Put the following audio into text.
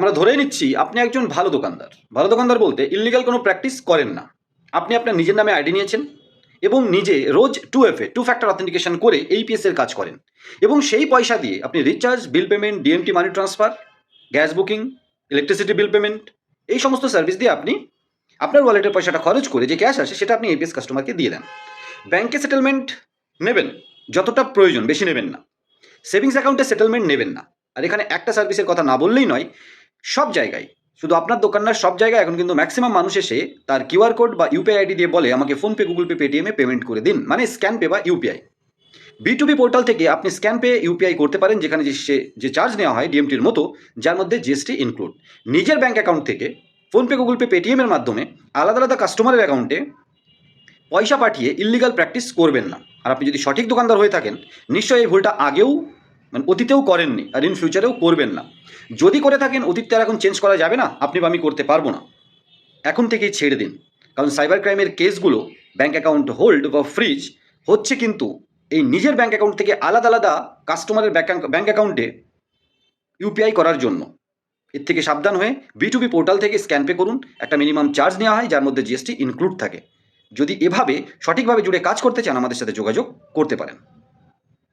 আমরা ধরে নিচ্ছি আপনি একজন ভালো দোকানদার। ভালো দোকানদার বলতে ইলিগাল কোনো প্র্যাকটিস করেন না। আপনি আপনার নিজের নামে আইডি নিয়েছেন এবং নিজে রোজ two F A two factor authentication করে এইপিএস এর কাজ করেন। এবং সেই পয়সা দিয়ে আপনি recharge bill payment DMT money transfer gas booking electricity bill payment এই সমস্ত সার্ভিস দিয়ে আপনি আপনার ওয়ালেটের পয়সাটা খরচ করে যে ক্যাশ আসে সেটা আপনি এপিএস কাস্টমারকে দিয়ে দেন। ব্যাংকে সেটেলমেন্ট নেবেন, যতটা প্রয়োজন, বেশি নেবেন না। সেভিংস অ্যাকাউন্টে সেটেলমেন্ট নেবেন না। আর এখানে একটা সার্ভিসের কথা না বললেই নয় সব জায়গায়। শুধু আপনার দোকান না, সব জায়গায় এখন কিন্তু ম্যাক্সিমাম মানুষ এসে তার কিউআর কোড বা ইউপিআই আইডি দিয়ে বলে, আমাকে ফোনপে গুগল পে পেটিএমে পেমেন্ট করে দিন। মানে স্ক্যান পে বা UPI B to B portal থেকে আপনি স্ক্যান পে ইউপিআই করতে পারেন, যেখানে যে যে চার্জ নেওয়া হয় ডিএমটির মতো, যার মধ্যে জিএসটি ইনক্লুড নিজের ব্যাঙ্ক অ্যাকাউন্ট থেকে ফোনপে গুগল পে পেটিএমের মাধ্যমে আলাদা আলাদা কাস্টমারের অ্যাকাউন্টে পয়সা পাঠিয়ে ইল্লিগাল প্র্যাকটিস করবেন না। আর আপনি যদি সঠিক দোকানদার হয়ে থাকেন, নিশ্চয়ই এই ভুলটা আগেও মানে অতীতেও করেননি আর ইন ফিউচারেও করবেন না। যদি করে থাকেন, অতীতটা এখন চেঞ্জ করা যাবে না, আপনি বা আমি করতে পারব না। এখন থেকেই ছেড়ে দিন। কারণ সাইবার ক্রাইমের কেসগুলো ব্যাঙ্ক অ্যাকাউন্ট হোল্ড বা ফ্রিজ হচ্ছে কিন্তু এই নিজের ব্যাঙ্ক অ্যাকাউন্ট থেকে আলাদা আলাদা কাস্টমারের ব্যাঙ্ক অ্যাকাউন্টে ইউপিআই করার জন্য। এর থেকে সাবধান হয়ে বি টু বি পোর্টাল থেকে স্ক্যান পে করুন। একটা মিনিমাম চার্জ নেওয়া হয়, যার মধ্যে জিএসটি ইনক্লুড থাকে। যদি এভাবে সঠিকভাবে জুড়ে কাজ করতে চান, আমাদের সাথে যোগাযোগ করতে পারেন।